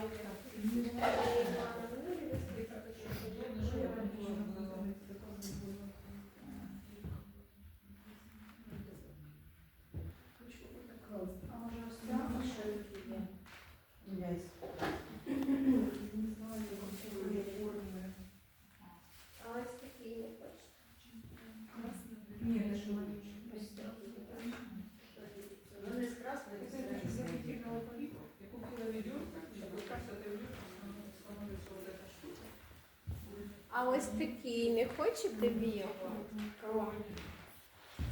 Thank you. А ось такі не хочете білого?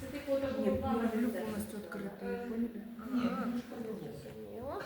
Це типу такого Нет, плану. я люблю буде. полностью открытые. Поняли? Нет, Ага. ну что ты делаешь? Зрозуміло.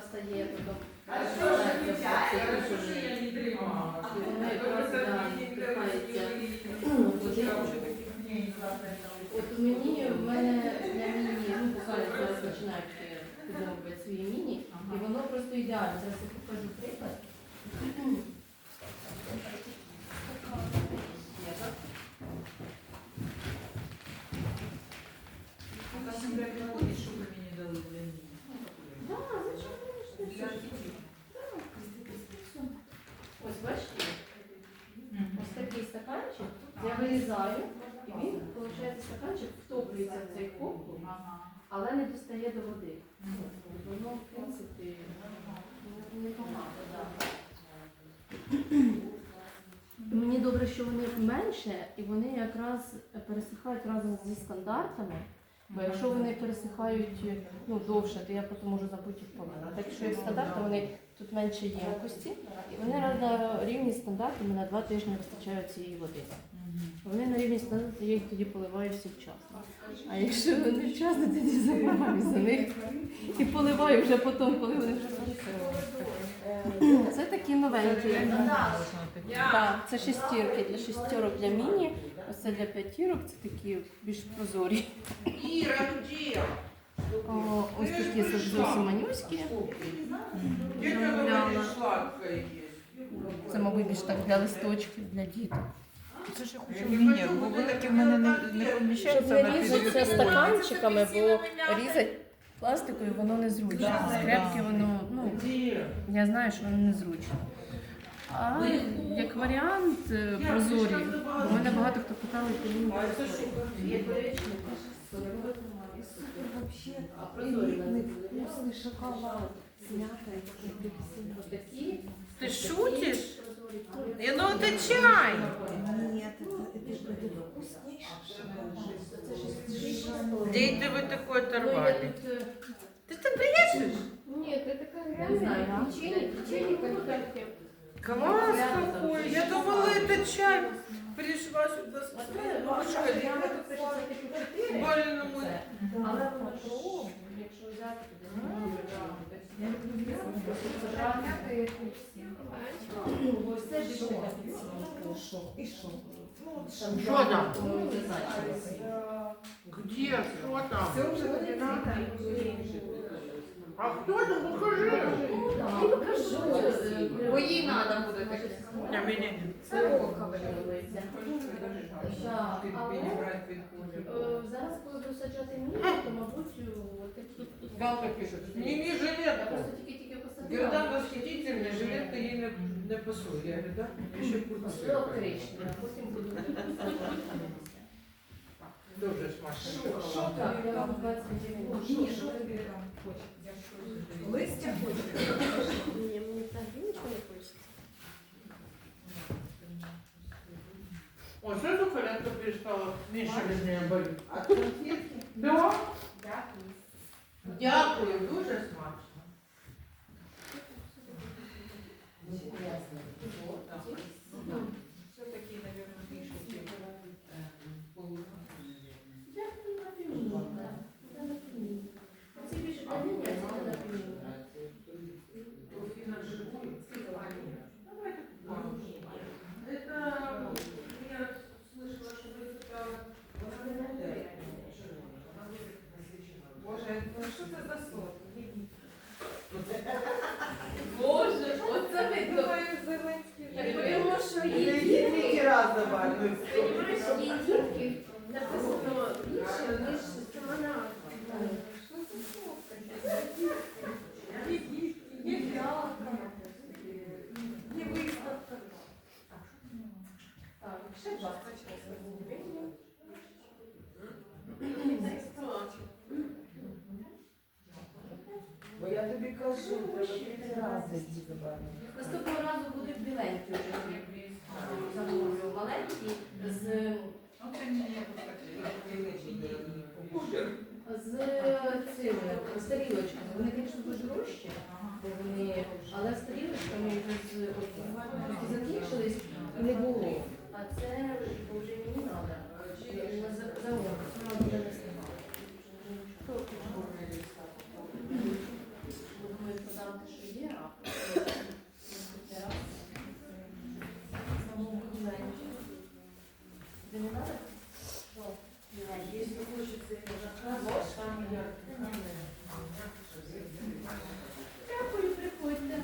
Якраз це А що ж купольний. я не впихається туди. От у мені, в мене для міні, ну, буквально зараз починають е, підробити свої міні, і воно просто ідеально. Зараз я покажу приклад. Є, так? А там не приходит, чтобы мне дали для них. Да, звичайно, Для звичайно. детей. Ось бачите, ось такий стаканчик, я вирізаю, і він, виходить, стаканчик втоплюється в цей кубку, але не достає до води. Воно, в принципі, непогано, так. Мені добре, що вони менше, і вони якраз пересихають разом зі стандартами. Бо якщо вони пересихають ну, довше, то я потім можу забути їх помити. Так що як стандарти, вони тут менше ємкості, і вони на рівні стандарту на два тижні вистачають цієї води. Вони на рівні стандарту, я їх тоді поливаю всі вчасно. А якщо не вчасно, тоді забуваю за них і поливаю вже потім, коли вони вже Це такі новенькі. Так, це шестірки для шестірок для міні. Ось це для п'ятірок, це такі більш прозорі. О, ось такі зовсім манюські. Це, мабуть, більш так для листочків, для діток. Це ж я хочу мені, бо великі в мене не, не Щоб поміщаються не на різати стаканчиками, бо різати пластикою воно незручно. Да, Скрепки да. воно, ну, я знаю, що воно незручно. А як варіант е, прозорі, у мене багато хто питали, коли не прозорі. Були. вкусный шоколад с мятой. Такі Ты шутишь? прозорі. Я, ну это чай. Нет, это, это, это вкуснейшее. Где это вы такое Ну, я оторвали? тут, е, Ты там приедешь? Ні, це така Не знаю, реальна печенье, печенье, конфетки. Класс какой. Я думала, это чай. Пришла сюда с больному. Але воно шоу, якщо взяти туди, ось це ж И? Что там? Где? Что там? А кто там? Покажи. Я покажу. Бо їй треба буде А меня нет. Це. Так, але е, зараз, буду саджати міні, то, мабуть, такі. Галка пишет. Не, не Я тільки-тільки посадила. Жилетка ей не, не пасує. Я говорю, а потім буду. Дуже смачно. Так, я вам 29. Листья Ні, мені взагалі нічого не хочеться. Ой, сразу коленка перестала меньше від мене болить. От конфетки? Да. Дякую, дуже смачно. субтитры. Тому що її дітки разом. Її дітки написано більше, ніж Бо я тобі кажу, треба три рази здібати. Цими старілочками. Вони, звісно, дуже дорожчі, бо вони, але старілочками тарілочками вже з закінчились і не було. А це вже мені треба. Замовлю, за- за не встигати. Думаю, подати, що є, а потім наступний раз замовлю біленькі. Де не треба? Що? Якщо хочеться, Дякую, приходьте.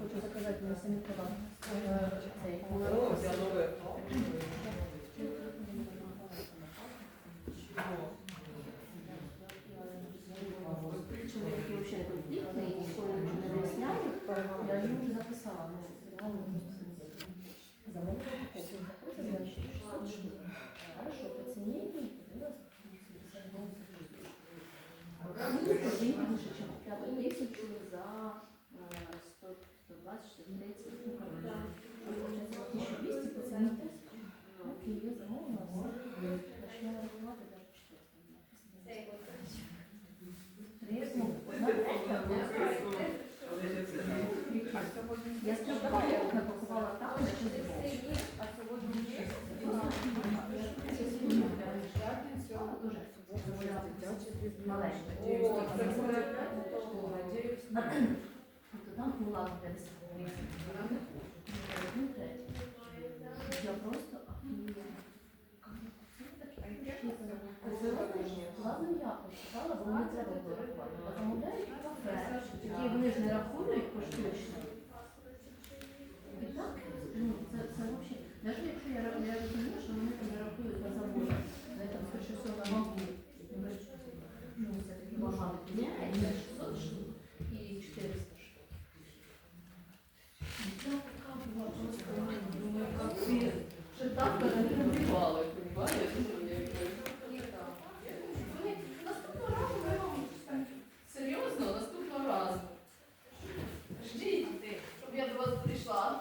Хочу заказати на самі товар. Цей Чоловік який взагалі конфліктний, ніколи нічого не виясняє. Я йому вже записала. ну, упаковку. Заходить, значить, 600 штук. Хорошо, по за е, 100, 120, 130. Ну, 1200 ціні. Окей, я все. Почала рахувати, навіть 400. Тризну. Одна третя, я спочатку напакувала так, що зимову. А сьогодні там була 50 Я просто Ладно, я посчитала, бо мені треба було рахувати. А замовляють кафе, які вони ж не рахують поштучно. І так, ну, це, це взагалі, навіть якщо я, ра- я розумію, що вони там не рахують на заводі, але там скоріше всього на вагу. Ну, це Ні, це 600 штук і 400 штук. Це така була просто, думаю, як ти, що так понимаєш? Вони наступного разу ми вам серйозно, наступного разу. Ждіть, щоб я до вас прийшла.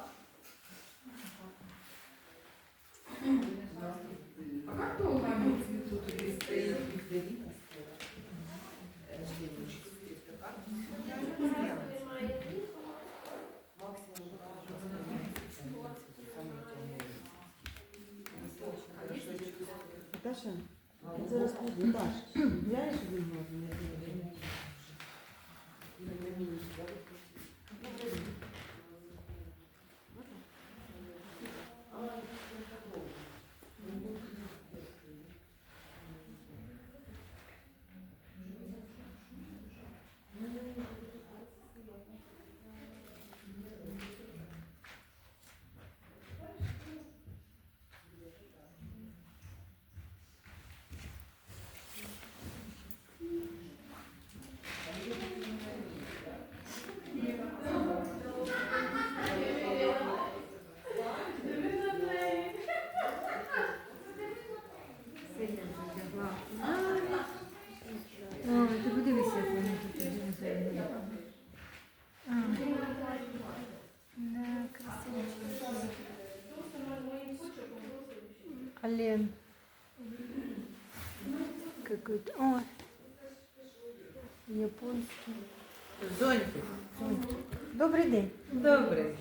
Я зараз. Наташ, гуляєш один можна? Да. Олен. Какой-то. О, японский. Зонтик. Добрый день. Добрый.